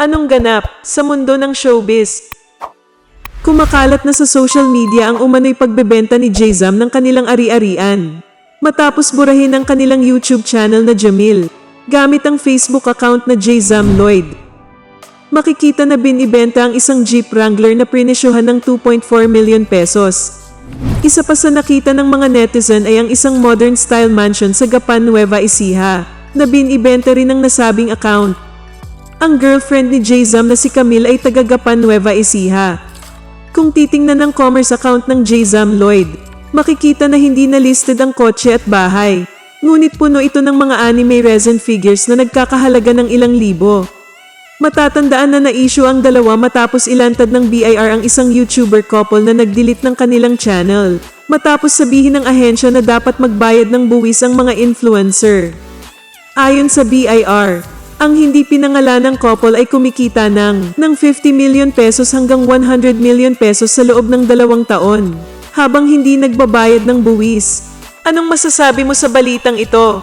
Anong ganap sa mundo ng showbiz? Kumakalat na sa social media ang umano'y pagbebenta ni Jayzam ng kanilang ari-arian. Matapos burahin ang kanilang YouTube channel na Jamil, gamit ang Facebook account na Jayzam Lloyd. Makikita na binibenta ang isang Jeep Wrangler na prinesyohan ng 2.4 million pesos. Isa pa sa nakita ng mga netizen ay ang isang modern-style mansion sa Gapan, Nueva Ecija, na binibenta rin ng nasabing account. Ang girlfriend ni Jayzam na si Camille ay taga Gapan, Nueva Ecija. Kung titingnan ng commerce account ng Jayzam Lloyd, makikita na hindi na listed ang kotse at bahay. Ngunit puno ito ng mga anime resin figures na nagkakahalaga ng ilang libo. Matatandaan na na-issue ang dalawa matapos ilantad ng BIR ang isang YouTuber couple na nag-delete ng kanilang channel. Matapos sabihin ng ahensya na dapat magbayad ng buwis ang mga influencer. Ayon sa BIR, ang hindi pinangalan ng couple ay kumikita ng, ng 50 million pesos hanggang 100 million pesos sa loob ng dalawang taon, habang hindi nagbabayad ng buwis. Anong masasabi mo sa balitang ito?